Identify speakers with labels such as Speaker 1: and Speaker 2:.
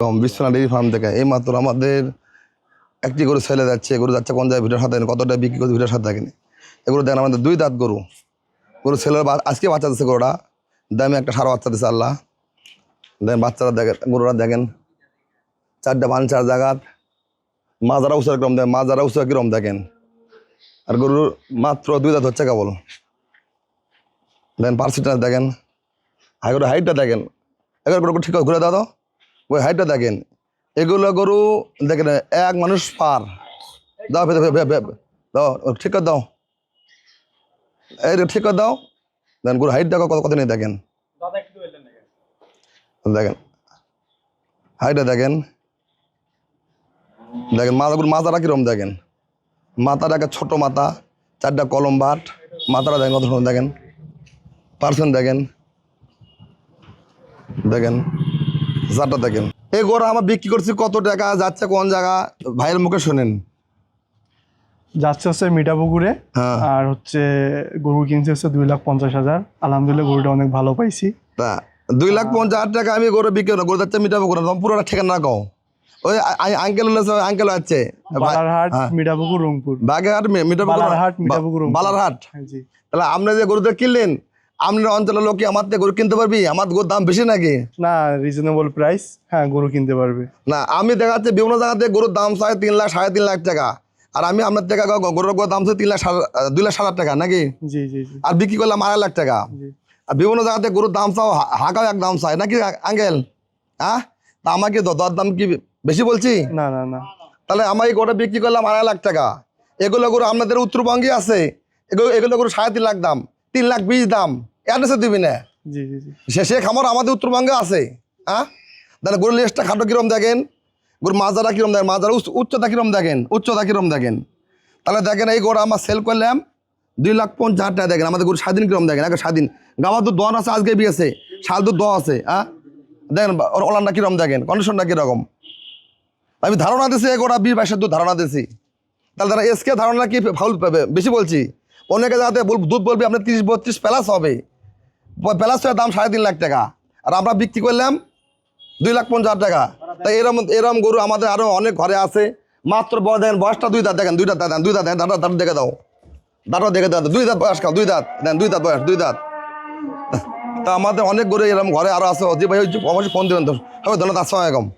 Speaker 1: Biswanath dairy farm থেকে। এই মাত্র আমাদের একটি গরু ছেলে যাচ্ছে। গরু যাচ্ছে কোন জায়গায়? ভিডিওর সাথে কতটা বিক্রি করছে ভিডিওর সাথে থাকেনি এগুলো দেখেন, আমাদের দুই দাঁত গরু। গরু ছেলের আজকে বাচ্চা দিচ্ছে গরুটা। দামে একটা সারা বাচ্চা দিচ্ছে আল্লাহ। দেখেন, বাচ্চারা দেখেন, গরুরা দেখেন। চারটা পান চার জায়গাত মাজারা উৎসব কিরম দেখেন, মাজারা উৎসব কিরম দেখেন। আর গরুর মাত্র দুই দাঁত হচ্ছে কেবল। দেখেন, পার্সিটা দেখেন। হাই হাইটটা দেখেন। এগুলো গরু ঠিক ঘুরে দাও ওই হাইটটা দেখেন। এগুলো গরু, দেখেন, এক মানুষ পার। দাও দাও ঠিক করে দাও। এই ঠিক করে দাও। দেখেন গরু হাইট দেখো কত কত নেই দেখেন। দেখেন। হাইটটা দেখেন। দেখেন, মাথা গরু মাথাটা কিরম দেখেন? মাথাটা একটা ছোট মাথা, চারটা কলম বাট। মাথাটা দেখেন কত দেখেন। পার্সেন্ট দেখেন। দেখেন। চারটা দেখেন। এই গরু আমার বিক্রি করছি কত টাকা যাচ্ছে কোন জায়গা? ভাইয়ের মুখে শোনেন।
Speaker 2: যাচ্ছে হচ্ছে মিঠাপুকুরে
Speaker 1: হ্যাঁ।
Speaker 2: আর হচ্ছে গরু কিনছে হচ্ছে দুই লাখ পঞ্চাশ হাজার। আলহামদুলিল্লাহ গরুটা অনেক ভালো পাইছি।
Speaker 1: তা দুই লাখ পঞ্চাশ হাজার টাকা আমি গরু বিক্রি করি গরু যাচ্ছে মিটাবো করে তোমার পুরোটা ঠিকানা কও। ওই আঙ্কেল আঙ্কেল আছে।
Speaker 2: বালারহাট
Speaker 1: হ্যাঁ।
Speaker 2: মিঠাপুকুর রংপুর।
Speaker 1: বাগেরহাট মিটাবো
Speaker 2: বালারহাট, মিঠাপুকুর।
Speaker 1: বালারহাট।
Speaker 2: হ্যাঁ, জি।
Speaker 1: তাহলে আপনি যে গরুটা কিনলেন আপনার অঞ্চলের লোক কি আমার থেকে গরু কিনতে পারবি? আমার গরুর দাম বেশি নাকি?
Speaker 2: না রিজনেবল প্রাইস হ্যাঁ গরু কিনতে পারবে।
Speaker 1: না আমি দেখা যাচ্ছে বিভিন্ন জায়গাতে গরুর দাম চাই তিন লাখ সাড়ে তিন লাখ টাকা। আর আমি আপনার থেকে গরুর গরুর দাম চাই তিন লাখ দুই লাখ সাত টাকা নাকি?
Speaker 2: জি জি
Speaker 1: আর বিক্রি করলাম আড়াই লাখ টাকা। আর বিভিন্ন জায়গাতে গরুর দাম চাও হাঁকাও এক দাম চাই নাকি আঙ্কেল? হ্যাঁ তা আমাকে দর দাম কি বেশি বলছি?
Speaker 2: না না না।
Speaker 1: তাহলে আমার এই গরুটা বিক্রি করলাম আড়াই লাখ টাকা। এগুলো গরু আপনাদের উত্তরবঙ্গে আছে। এগুলো এগুলো গরু সাড়ে তিন লাখ দাম। তিন লাখ বিশ দাম। অ্যাড্রেসে দিবি না? সে সে খামার আমাদের উত্তরবঙ্গে আছে হ্যাঁ? তাহলে গরুর লেসটা খাটো কিরম দেখেন? গরুর মাজারা কিরম দেখেন? মাজারা উচ্চ- উচ্চতা কিরম দেখেন? উচ্চতা কিরম দেখেন? তাহলে দেখেন এই গরু আমার সেল করলাম দুই লাখ পঞ্চাশ হাজার টাকা দেখেন। আমাদের গরু স্বাধীন কিরম দেখেন? আগে স্বাধীন। গাওয়া দুধ দন আছে আজকে বিয়েছে। শাল দুধ দ আছে হ্যাঁ? দেখেন ওর ওলানটা কিরম দেখেন? কন্ডিশনটা কীরকম? আমি ধারণা দিছি এই গোটা বিশ বাইশের দুধ ধারণা দিছি। তাহলে তারা এসকে ধারণা কি ফাউল পাবে? বেশি বলছি। অনেকে বল- দুধ বলবি, আপনার তিরিশ বত্রিশ প্লাস হবে। প্লাস দাম সাড়ে তিন লাখ টাকা। আর আমরা বিক্রি করলাম দুই লাখ পঞ্চাশ টাকা। তাই এরম এরম গরু আমাদের আরও অনেক ঘরে আছে। মাত্র বয়স দেখেন, বয়সটা দুই দাঁত, দেখেন, দুই দাঁত দেন দুই দাঁত দেন দাঁড়া দাঁড়া দেখে দাও। দাঁড়া দেখে দাও, দুই দাঁত বয়স দুই দাঁত দেন দুই দাঁত বয়স, দুই দাঁত। তা আমাদের অনেক গরু এরকম ঘরে আরও আছে। অজি ভাই, অবশ্যই ফোন দেবেন তো। হবে ধন্যবাদ আসসালামাইকুম